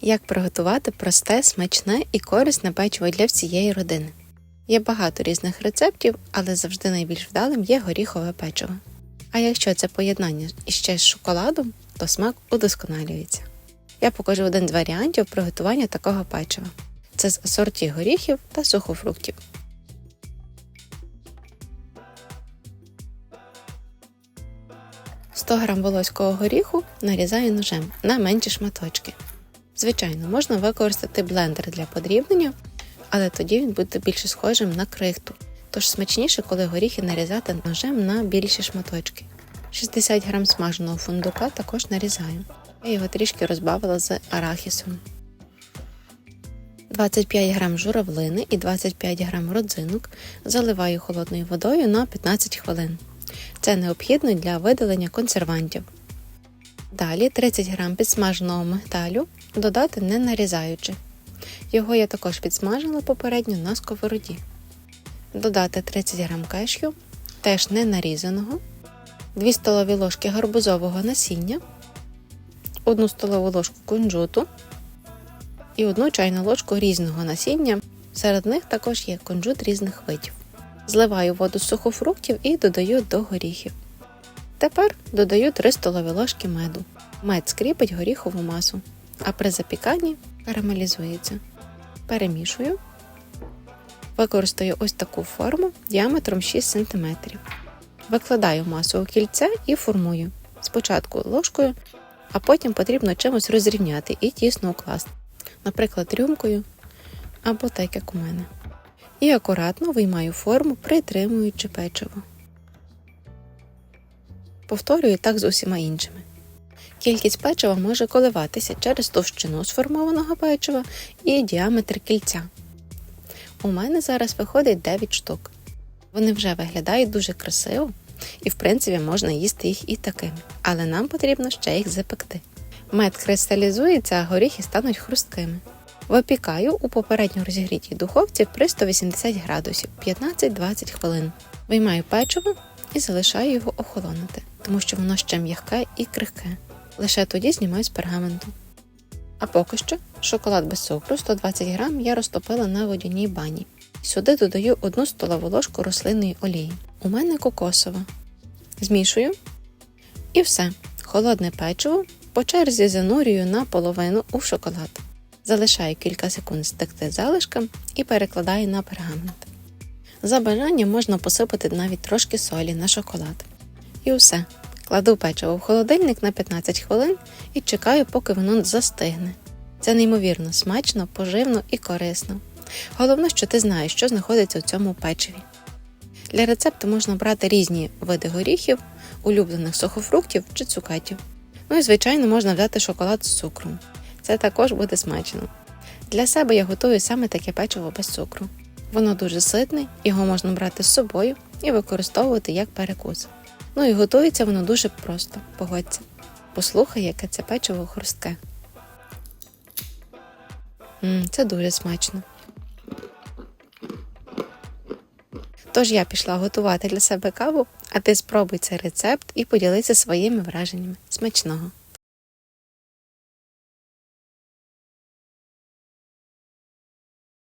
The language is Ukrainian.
Як приготувати просте, смачне і корисне печиво для всієї родини. Є багато різних рецептів, але завжди найбільш вдалим є горіхове печиво. А якщо це поєднання іще з шоколадом, то смак удосконалюється. Я покажу один з варіантів приготування такого печива. Це з асорті горіхів та сухофруктів. – 100 г волоського горіху нарізаю ножем на менші шматочки. Звичайно, можна використати блендер для подрібнення, але тоді він буде більше схожим на крихту. Тож смачніше, коли горіхи нарізати ножем на більші шматочки. 60 г смаженого фундука також нарізаю. Я його трішки розбавила з арахісом. 25 г журавлини і 25 г родзинок заливаю холодною водою на 15 хвилин. Це необхідно для видалення консервантів. Далі 30 г підсмаженого мигдалю додати не нарізаючи. Його я також підсмажила попередньо на сковороді. Додати 30 г кешю, теж не нарізаного, 2 столові ложки гарбузового насіння, 1 столову ложку кунжуту і 1 чайну ложку різного насіння. Серед них також є кунжут різних видів. Зливаю воду з сухофруктів і додаю до горіхів. Тепер додаю 3 столові ложки меду. Мед скріпить горіхову масу, а при запіканні карамелізується. Перемішую. Використаю ось таку форму діаметром 6 см. Викладаю масу у кільце і формую. Спочатку ложкою, а потім потрібно чимось розрівняти і тісно укласти, наприклад, рюмкою або так, як у мене. І акуратно виймаю форму, притримуючи печиво. Повторюю так з усіма іншими. Кількість печива може коливатися через товщину сформованого печива і діаметр кільця. У мене зараз виходить 9 штук. Вони вже виглядають дуже красиво, і в принципі можна їсти їх і такими, але нам потрібно ще їх запекти. Мед кристалізується, а горіхи стануть хрусткими. Випікаю у попередньо розігрітій духовці при 180 градусів 15-20 хвилин. Виймаю печиво і залишаю його охолонути, тому що воно ще м'яке і крихке. Лише тоді знімаю з пергаменту. А поки що шоколад без цукру 120 г я розтопила на водяній бані. Сюди додаю 1 столову ложку рослинної олії. У мене кокосова. Змішую. І все. Холодне печиво по черзі занурюю на половину у шоколад. Залишаю кілька секунд стекти залишком і перекладаю на пергамент. За бажанням можна посипати навіть трошки солі на шоколад. І все. Кладу печиво в холодильник на 15 хвилин і чекаю, поки воно застигне. Це неймовірно смачно, поживно і корисно. Головне, що ти знаєш, що знаходиться в цьому печиві. Для рецепту можна брати різні види горіхів, улюблених сухофруктів чи цукатів. Ну і, звичайно, можна взяти шоколад з цукром. Це також буде смачно. Для себе я готую саме таке печиво без цукру. Воно дуже ситне, його можна брати з собою і використовувати як перекус. Ну і готується воно дуже просто, погодься. Послухай, яке це печиво хрустке. Мм, це дуже смачно. Тож я пішла готувати для себе каву, а ти спробуй цей рецепт і поділися своїми враженнями. Смачного!